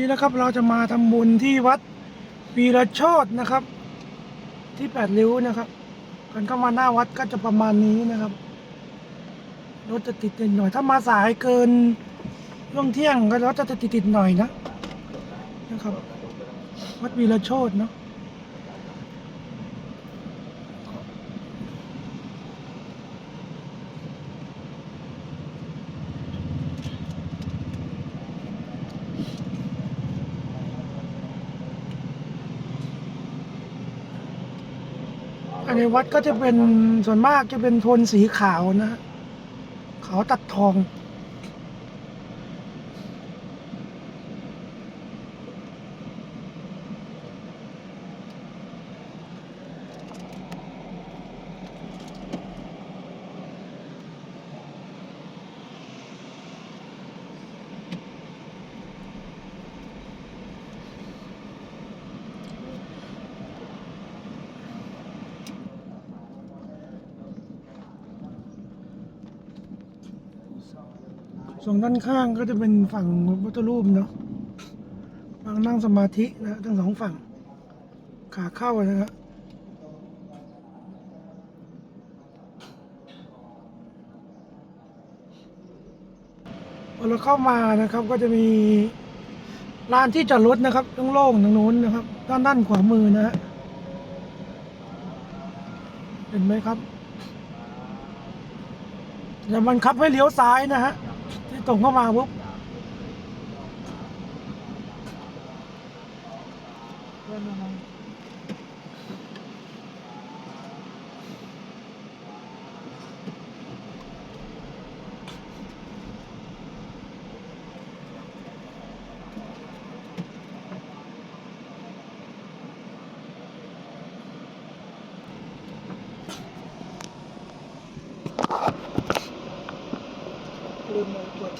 นี่นะครับเราจะมาทำบุญที่วัดวีรโชดนะครับ ที่แปดริ้วนะครับกันเข้ามาหน้าวัดก็จะประมาณนี้นะครับรถจะติดติดหน่อย ถ้ามาสายเกินช่วงเที่ยงก็รถจะติดติดหน่อยนะนะครับ วัดวีรโชดเนาะ ในวัดก็จะเป็นส่วนมากจะเป็นโทนสีขาวนะขาวตัดทอง ด้านข้างก็จะเป็นฝั่งพระพุทธรูปเนาะฝั่งนั่งสมาธินะทั้งสองฝั่ง ขาเข้านะครับพอเราเข้ามานะครับก็จะมีลานที่จอดรถนะครับโล่งๆทางโน้นนะครับ ด้านด้านขวามือนะฮะเห็นไหมครับเดี๋ยวมันคับให้เลี้ยวซ้ายนะฮะ ส่งเข้ามาปุ๊บ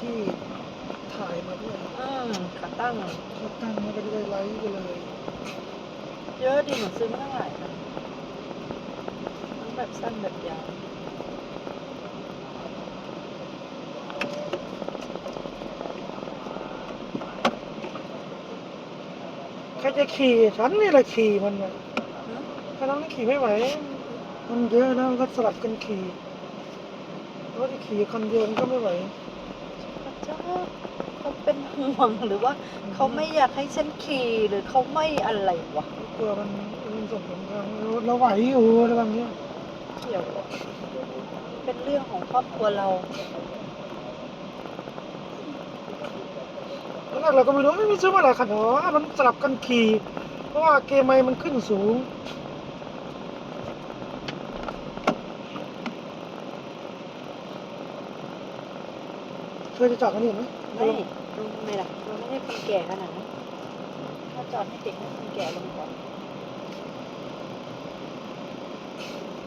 ที่ถ่ายมาด้วยอืมขาตั้ง เขาตั้งมาไปด้วยไลฟ์ไปเลยเยอะดีหนูซื้อมาตั้งหลายนะทั้งแบบสั้นแบบยาวใครจะขี่ฉันนี่แหละขี่มันนะหืมถ้าน้องนี่ขี่ไม่ไหว มันเยอะนะมันก็สลับกันขี่เพราะจะขี่คันเดียวมันก็ไม่ไหวพระ เจ้าเขาเป็นห่วงหรือว่าเขาไม่อยากให้ฉันขี่หรือเขาไม่อะไรวะกลัวมันมันส่งผลทางเราไหวอยู่อะไรแบบเนี้ยเกี่ยวอะเป็นเรื่องของครอบครัวเราตอนแรกเราก็ไม่รู้ไม่มีซื้อมาหลายคันหรอมันสลับกันขี่เพราะว่าเกมไมมันขึ้นสูง เคยจะจอดกันนี่ไหมไม่ลุงไม่ล่ะลุงไม่ได้คนแก่ขนาดนั้นถ้าจอดให้เด็กให้คนแก่ลงก่อน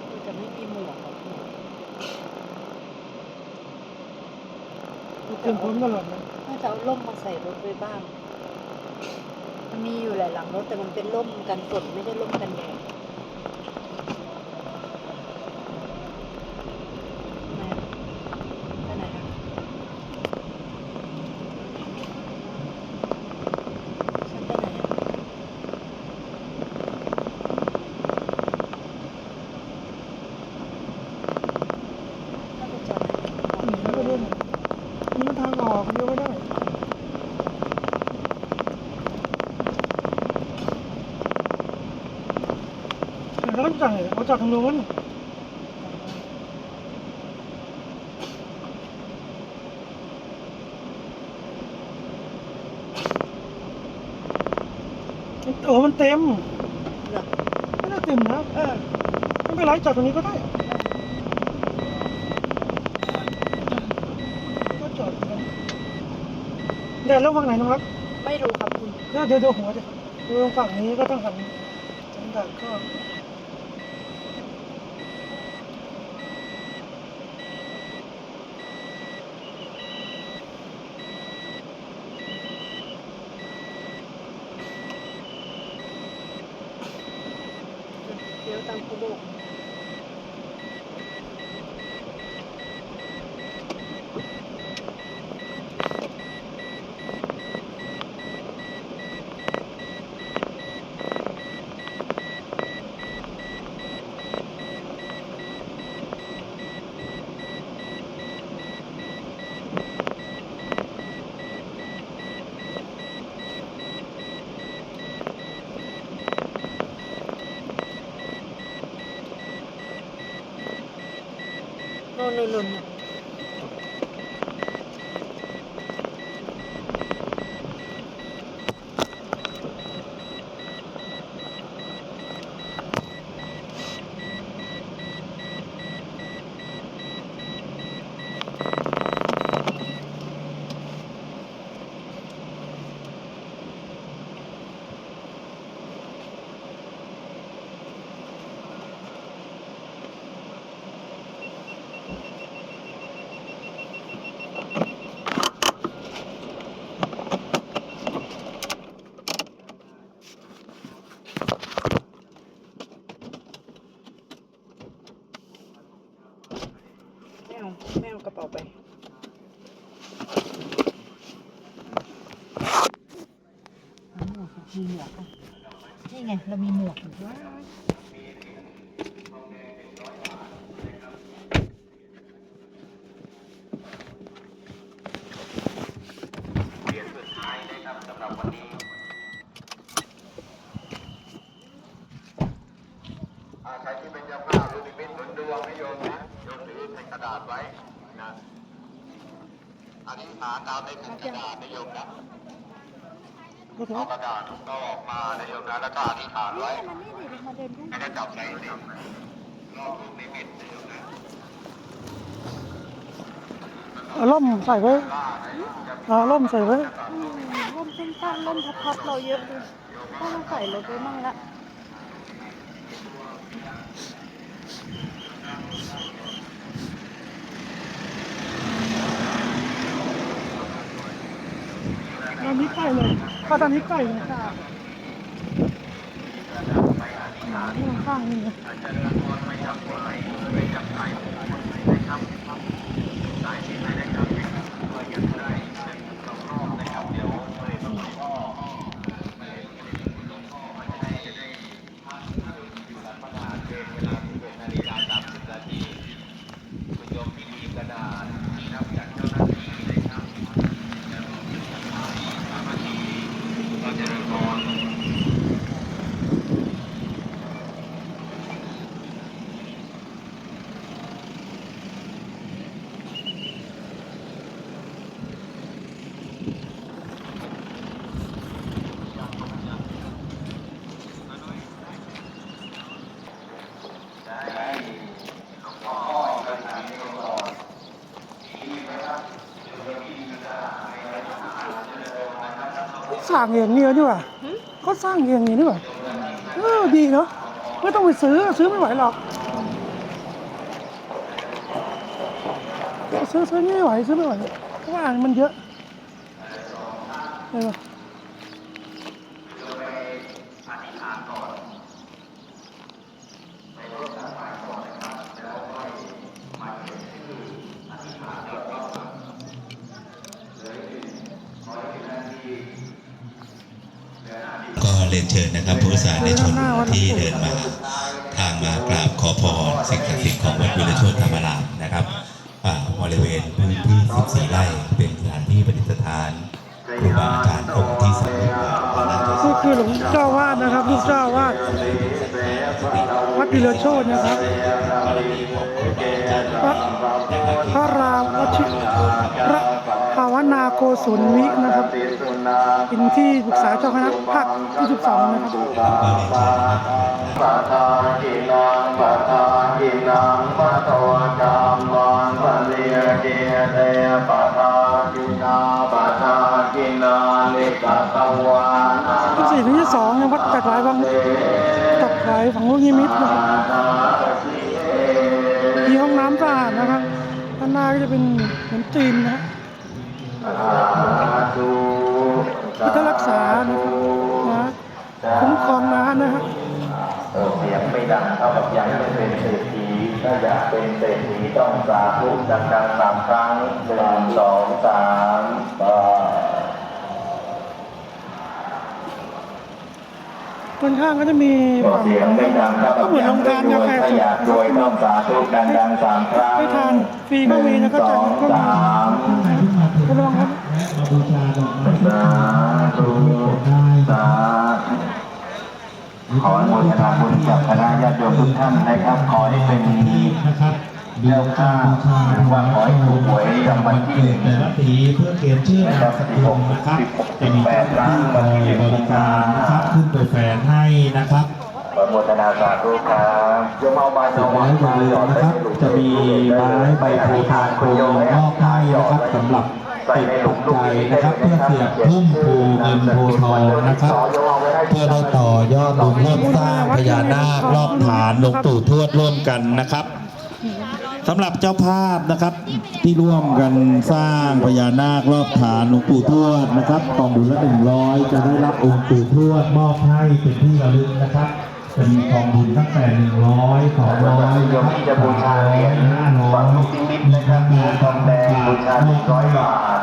มันจะไม่มีหมวกหรอกหมวกเตรียมพร้อมตลอดนะน่าจะเอาร่มมาใส่รถไว้บ้าง มันมีอยู่หลายหลังรถแต่มันเป็นร่มกันฝนไม่ใช่ร่มกันแดดไหนไปไหนอะฉันไปไหนอะน่าจะจอดไหน หนีไม่ได้มีทางออกเดียวไม่ได้แต่ เราต้องจ่ายเอาจอดทางโน้นโอ้มันเต็มเหรอไม่น่าเต็มนะเออไม่เป็นไรจอดตรงนี้ก็ได้ก็จอดตรงนั้นแดดแล้วฝั่งไหนน้องรักไม่รู้ครับคุณเดี๋ยวเดี๋ยวดูหัวเดี๋ยวดูฝั่งนี้ก็ต้องหันสันดาดก็ มีหมวกอะนี่ไง เรามีหมวกอยู่ว้าวอ่าใครที่เป็นเจ้าภาพหรือนิมิตหนุนดวงให้โยมนะโยมถือแผ่นกระดาษไว้นะอธิษฐานตามในแผ่นกระดาษนะโยมนะ เอากระดาษก็ออกมานะโยมนะแล้วก็อธิษฐานไว้มานี่ดิมาเดินดูแล้วก็จับใส่สิรอบลูกนิมิตนะโยมนะเอาร่มใส่ไว้เอาร่มใส่ไว้อืมร่มสั้นๆร่มพับๆเราเยอะดูถ้าเราใส่รถไว้มั่งละตอนนี้ใกล้เลย ก็ตอนนี้ใกล้เลยนี่ข้างๆนี่นะ สร้างเองนี่นี่หว่าเขาสร้างเองนี่นี่หว่าเออดีเนาะไม่ต้องไปซื้อซื้อไม่ไหวหรอกซื้อซื้อไม่ไหวซื้อไม่ไหวเพราะว่ามันเยอะเลยปะก็ เรียนเชิญนะครับผู้สาธุชนที่เดินมาทางมากราบขอพรสิ่งศักดิ์สิทธิ์ของวัดวิรโชธธรรมรามนะครับอ่าบริเวณพื้นที่ 14 ไร่เป็นสถานที่ประดิษฐานครูบาอาจารย์องค์ที่สามของนาฏศินี่ลป์คือหลวงเจ้าวาดนะครับลูกเจ้าวาดวัดดิเลโชตนะครับพระพระรามวชิพระภาวนาโกศลวินะครับ เป็นที่ปรึกษาเจ้าคณะภาคที่ 12 นะครับก็เรียนเชิญนะครับปะทากินังปะทากินังปะโตจามวันปะเลียเกเตปะทากินาปะทากินาลิกะตวานาที่สี่ถึงที่สองเนี่ยวัดจัดไว้บางจัดไว้ฝั่งลูกนิมิตนะครับมีห้องน้ำสะอาดนะครับด้านหน้าก็จะเป็นเหมือนจีนนะฮะ ธุ พุทธรักษานะครับนะคุ้มครองน้านะฮะเออเสียงไม่ดังเท่ากับยังไม่เป็นเศรษฐีถ้าอยากเป็นเศรษฐีต้องสาธุดังๆสามครั้งหนึ่งสองสามก็บนข้างก็จะมีฝั่งเสียงไม่ดังเท่าก็กับเหมือนยัโรงงไม่ทานรกาวยแฟถ้าสดอยากรวยต้องสาธุดังๆสามครั้งให้ทานฟรีก็มีนะก็จะหนึ่งก็สมีองสามก็ระวังครับ ขออนุโมทนาบุญกับคณะญาติโยมทุกท่านนะครับ ขอให้เป็นนะครับเบี้ยค่าหรือว่าขอให้ถูกหวยรางวัลที่หนึ่งแต่ละสีเพื่อเขียนชื่อนามสกุลนะครับจะมีเจ้าหน้าที่คอยบริการนะครับขึ้นไปแฝงให้นะครับขออนุโมทนาสาธุครับโยมเอาใบเสร็จแล้วอย่าลืมนะครับ จะมีไม้ใบโพธิ์ทางโพธิ์มอบให้นะครับสำหรับ ติดตกใจนะครับ เพื่อเสียบพุ่มโพเงินโพทองนะครับ เพื่อได้ต่อยอดลงร่วมสร้างพญานาครอบฐานหลวงปู่ทวดร่วมกันนะครับสำหรับเจ้าภาพนะครับที่ร่วมกันสร้างพญานาครอบฐานหลวงปู่ทวดนะครับกองบุญละหนึ่งร้อยจะได้รับองค์ปู่ทวดมอบให้เป็นที่ระลึกนะครับ จะมีกองบุญตั้งแต่หนึ่งร้อยสองร้อยยมที่จะบูชาเหรียญห้าร้อฝัยงลูกนิมิตนะครับมีทองแดงบูชาหนึ่งร้อยบาท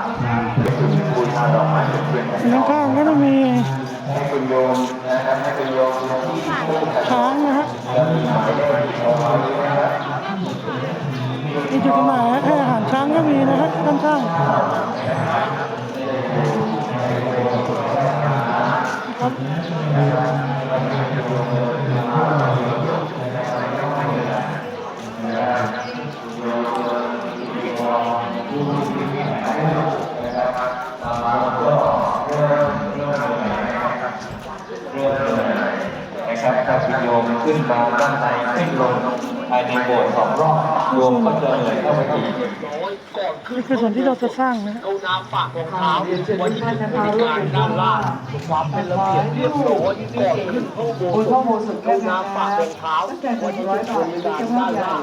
บูชาดอกไม้ตะเคียนทด้านองข้างก็จะมีให้คุณโยมนะครับให้คุณโยมที่ช้างนะฮะมีจุดหน่ายให้อาหารช้างก็มีนะฮะด้านข้าง ขึ้นมาด้านในขึ้นลงภายในโบสถ์สองรอบโยมก็จะเหนื่อยเข้าไปอีก นี่คือส่วนที่เราจะสร้างนะฮะเอาน้ำฝากรองเท้าไว้ที่บริการด้านล่างความเป็นระเบียบเรียบร้อยก่อนขึ้นเข้าโบสถ์เอาน้ำฝากรองเท้าตั้งแต่หไว้นึ่งที่ร้อยบาบทริถึงการเจ้าด้าพ่อนใหญ่ล่าง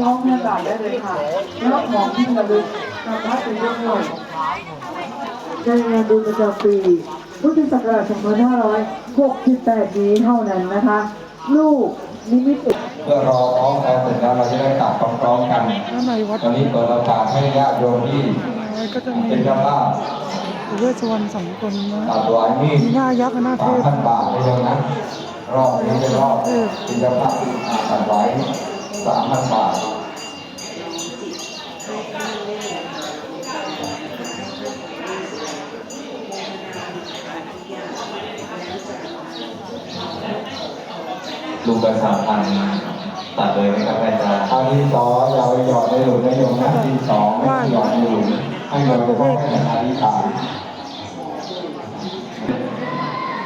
ร้องเงินบาทได้เลยค่ะแล้วของที่ระลึกกลับบ้านไปเยอะหน่อยในงานบุญประจำปีพุทธศักราช2568 นี้เท่านั้นนะคะ ลูกนิมิตเอก เพื่อรอพร้อมกันเสร็จแล้วเราจะได้กลับพร้อมๆกันด้านในวัดตอนนี้เปิดโอกาสให้ญาติโยมที่ก็จะมีเป็นเจ้าภาพปู่เวสสวรรณสองตนนะตัดตัวไอ้นี่มีหน้ายักษ์กับหน้าเทสามพพันบาทเลยนะรอบนี้เป็นรอบเป็นเจ้าภาพที่ตัดไว้สามพันบาทลูกกระสามพัน ตัดเลยไหมครับอาจารย์อันที่สองอย่าไปหยอดในหลุมนะโยมนะที่สองไม่หยอดในหลุมให้โยมเฉพาะให้อธิษฐาน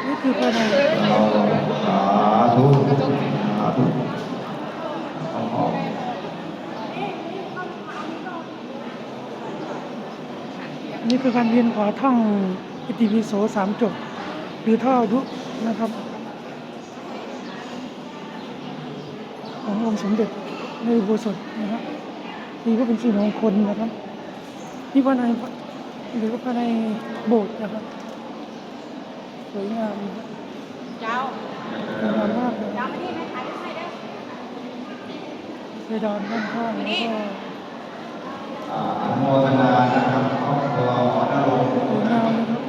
นี่คือภายในสาธุสาธุนี่คือการเรียนขวาท่องอิติปิโสสามจบ หรือท่ออายุนะครับ ข ององค์สมเด็จในอุโบสถนะครับนี่ก็เป็นสิ่งมงคลนะครับนี่ภายในหรือว่าภายในโบสถ์นะครับสวยงามนะครับสวยงามมากเลยเพดานด้านข้างแล้วก็อนุโมทนานะครับครอบครัวหมอนรงค์สวยงามนะครับ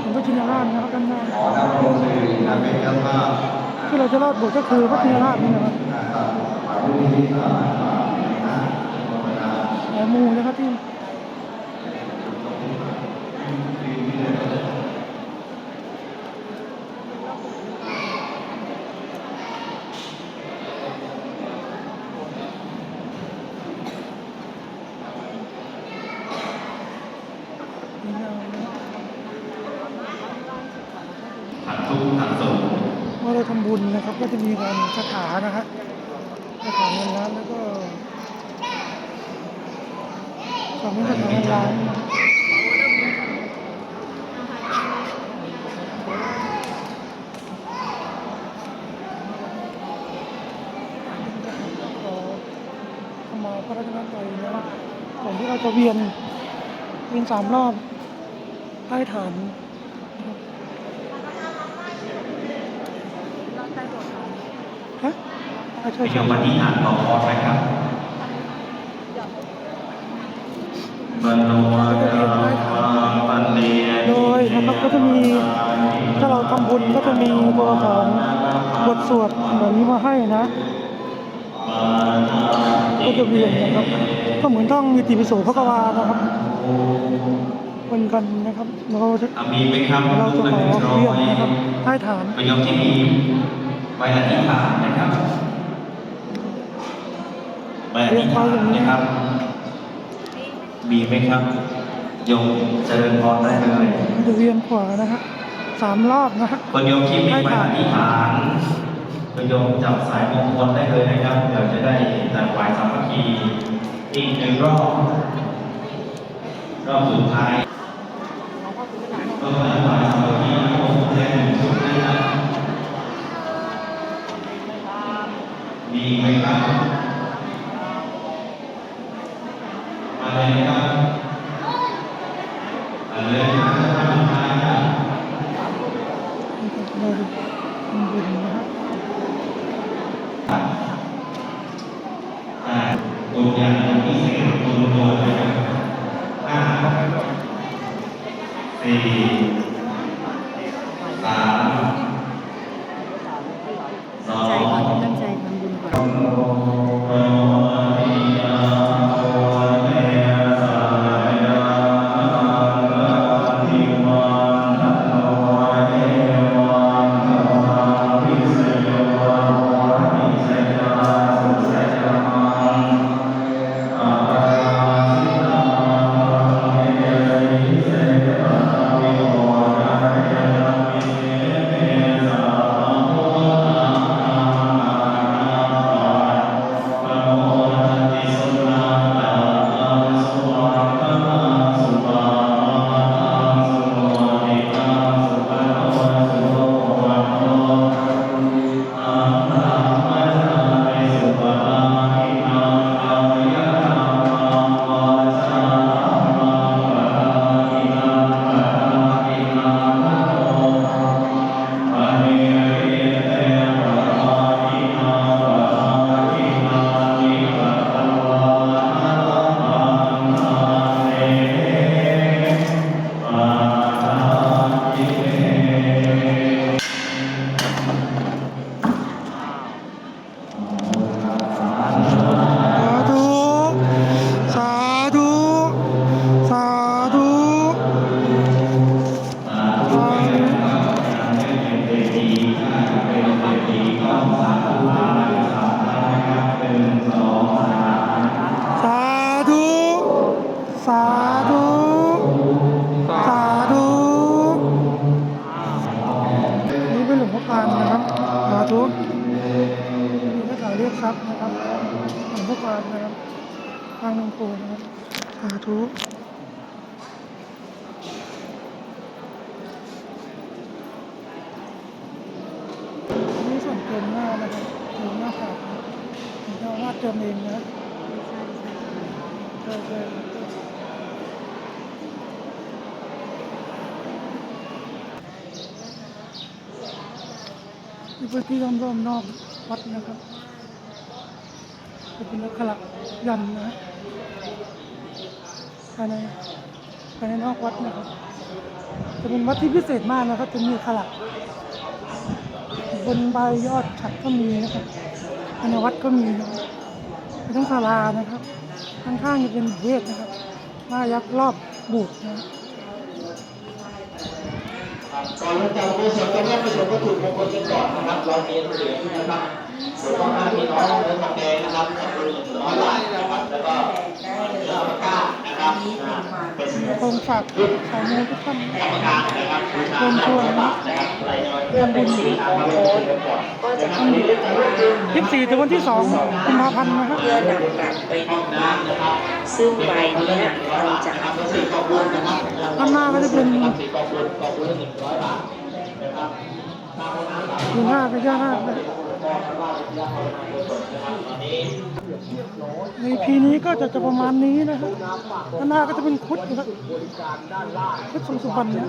หลวงพ่อชินราชนะครับด้านหน้าหมอนรงค์สิรินะเป็นเจ้าภาพที่เราจะรอดบทก็คือพระชินราชนี่นะครับ นะครับผู้ที่ผ่านมานะอนุโมทนาหมอมูนะครับที่ ทั้งทุกข์ทั้งสุข เมื่อเราทำบุญนะครับ ก็จะมีการคาถานะครับคาถาเงินล้านแล้วก็ สองเป็นคาถาเงินล้านมาพระรัตนตรัยนะครับก่อนที่เราจะเวียนเวียนสามรอบใต้ฐานนะครับฮะอ่าใช่เป็นใช่ปฏิหารต่อพรนะครับ จะมีถ้าเราทำบุญก็จะมีตัวของบทสวดแบบนี้มาให้นะก็จะเวียนนะครับก็เหมือนท่องวิติปิโสพระกวานะครับเป็นกันนะครับเราจะอะมีไหมครับเราจะขอนึ่งร้อเวียนยนะครับใต้ฐานประโยคที่มีไว้อธิษฐานนะครับไปอธิษฐานนะครับ มีไหมครับ ยมเจริญพรได้เลยมันจะเวียนขวานะฮะสามรอบนะฮะคนโยมที่มีไปอธิษฐานคนโยมจับสายมงคลได้เลยนะครับ เดี๋ยวจะได้จัดไหวสามัคคีอีกหนึ่งรอบ จะเองนะใช่ใช่นี่พื้นที่รอบๆนอกวัดนะครับจะเป็นลักษณะยันนะภายในภายในนอกวัดนะครับ จะเป็นวัดที่พิเศษมากนะครับ จะมีขลักบนใบยอดฉัดก็มีนะครับภายในวัดก็มีนะครับ มีทั้งศาลานะครับ ข้างๆจะเป็นเวทนะครับหน้ายักรอบโบูดนะก่อนเรากอุโบสถต้องให้ประสบวัตถุมงคลกันก่อนนะครับ เรามีเหรียญนะครับ หลวงพ่อหน้าพี่น้องเนื้อทองแดงนะครับขอบคุณร้อยล้านนะครับแล้วก็เนื้อปากกานะครับอ่าเป็นคงฝากสายมูทุกท่านกรมกานะครับบูชาเชิญชวนร้อยนะบาทนะครับเรื่อเป็นสีก็จะทำบุญยี่สี่ถึงวันที่สองกุมภาพันธ์นะครับเพื่อนำกลับไปทำบุญซึ่งใบเนี้ยเราจะเอาสี่ขอบคุณนะครับข้างหน้าก็จะเป็นคุณหนึ่งร้าทนะครับหนึ่งห้าก็ย่าห้านะ ในพีนี้ก็จะจะประมาณนี้นะครับข้างหน้าก็จะเป็นคุดนะครับคุดทรงสุพรรณนะ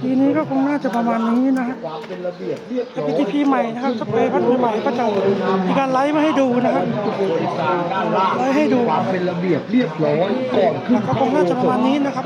พีนี้ก็คงน่าจะประมาณนี้นะฮะถ้าเป็นทีพีใหม่นะครับสเปรย์พัดใหม่ก็จะมีการไลฟ์มาให้ดูนะครับไลฟ์ให้ดูเป็นระเบียบเรียบร้อยก่อนขึ้นก็คงน่าจะประมาณนี้นะครับ